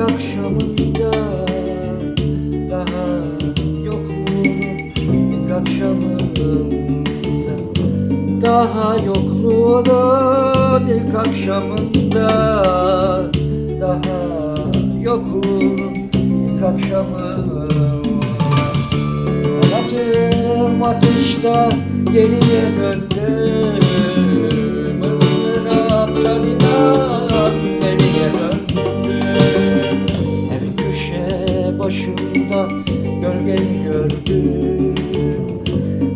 akşamında. Daha yokluğun ilk akşamında. Daha yokluğunun ilk akşamında. Daha yokluğun ilk akşamında. Adım ateşte geriye döndüm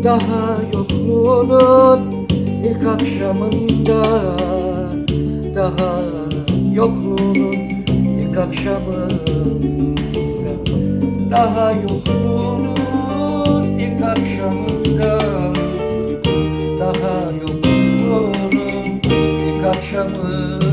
Daha yokluğunun ilk akşamında. Daha yokluğunun ilk akşamında. Daha yokluğunun ilk akşamında. Daha yokluğunun ilk akşamında.